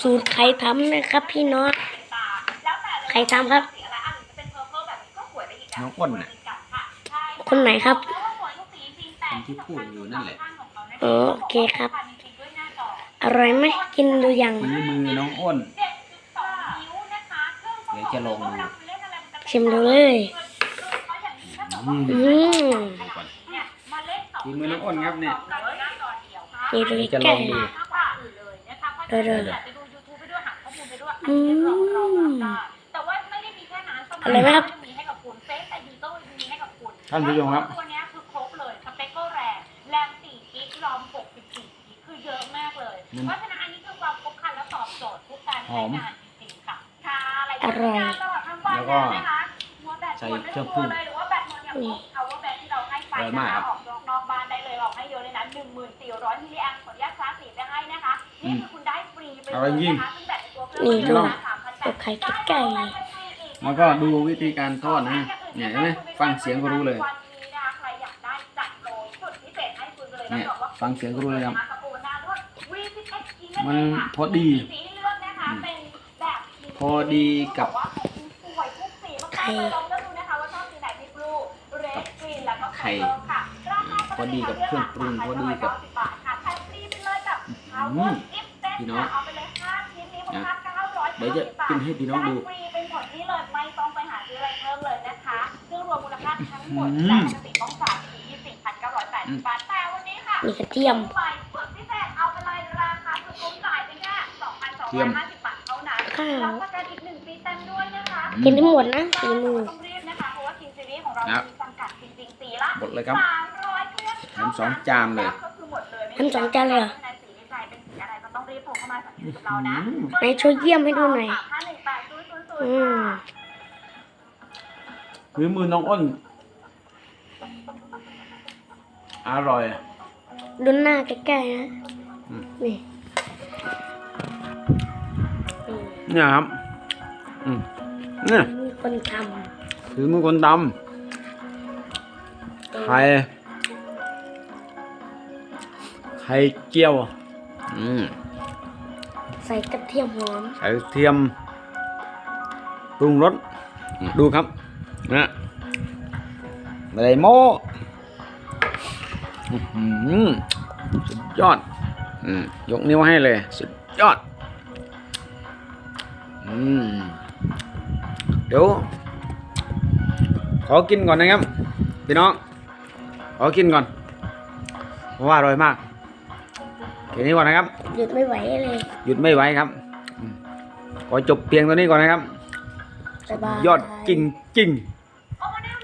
สูตรใครทำนะครับ พี่น้องใครทำครับ น้องอ้นน่ะคนไหนครับ คนที่พูดอยู่นั่นแหละอ๋อโอเคครับ อร่อยไหมกินดูยังฝีมือน้องอ้น เดี๋ยวจะลองดูชิมดูเลยอืมอืมดูก่อนฝีมือน้องอ้นครับเนี่ยนี่ดูเดี๋ยวจะลใกล้องดูเดี๋ยว เดี๋ยวอืมอร่อยไหมครับท่านผู้ชมครับ ตัวเนี้ยคือครบเลยสเปคก็แรงแรง4กิกรอม64กิกคือเยอะมากเลยมันเพราะฉะนั้นอันนี้คือความครบครันและตอบโจทย์ทุกการหใช้อมงานจริงๆค่ะค่ะอะไรอร่อยตลอดทั้งวันแล้วก็เลยนะคะหัวแบตใส่หมดไม่เครื่ต้องปรุงเลยหรือว่าแบตหมดเนี่ยนี่เอาว่าแบตที่เราให้ไปอร่อยนะมากครัคะบออกนอกนอกบ้านได้เลยออกให้เยอะเลยนะ1400มิลลิแอมป์ขออนุญาตคลาสสีไปให้นะคะ นี่คือคุณได้ฟรีไปเลอร่อยยจริง นะคะซึ่งแบตในตัวเครื่องนี่ดูราคา3,800ตัวไข่ไก่แล้วก็ดูวิธีการทอดนะเนี่ยเห็นไหมฟังเสียงก็รู้เลยเนี่ยฟังเสียงก็รู้เลยครับมันพอดี พอดีกับไข่ไข่พอดีกับเครื่องปรุงพอดีกับอืมพี่น้องนะเดี๋ยวจะกินให้พี่น้องดูฟรีเป็นผลที่เลยไม่ต้องไปหาซื้ออะไรเพิ่มเลยนะคะซึ่งรวมมูลค่าทั้งหมดอืมจากปกติต้องจ่ายอยู่ที่24,980บาทแต่วันนี้ค่ะมีกระเทียมใหม่สุดพิเศษเอาไปเลยราคาถูกคุ้มจ่ายไปแค่เทียม2,250บาทเท่านั้นข้าวรับประกันอีกหนึ่งปีเต็มด้วยนะคะกินให้หมดนะฝีมือต้องรีบนะคะเพราะว่าทีซีรีส์ของเราครับมีจำกัดจริงๆสีละหมดเลยครับสามร้อยเครื่องทำสองจานเลยก็คือหมดเลยทำสองจานเลยเหรอ รก็ต้องรีบโทรเข้ามาสั่งซื้อกับเรานะอืมไหนช่วยเยี่ยมให้ดูหน่อย ห้าหนึ่งแปดศูนย์ศูนย์ศูนย์อืมค่ะฝีมือน้องอ้น อร่อย ดูหน้าใกล้ๆนะอืม นี่อืมเนี่ยครับ อืมเนี่ยมีคนทฝีมือคนดำำไข่ไข่เจียว อืม ใส่กระเทียมหอมใส่เทียมปรุงรสดูครับนะไม่ได้โม้อื้อหือสุดยอดอืมยกนิ้วให้เลย สุดยอดอืมเดี๋ยวขอกินก่อนนะครับพี่น้องขอกินก่อนเพราะว่าอร่อยมาก แค่นี้ก่อนนะครับ หยุดไม่ไหวเลย หยุดไม่ไหวครับอืมขอจบเพียงตัวนี้ก่อนนะครับ สบาย ยอดจริงจริงๆ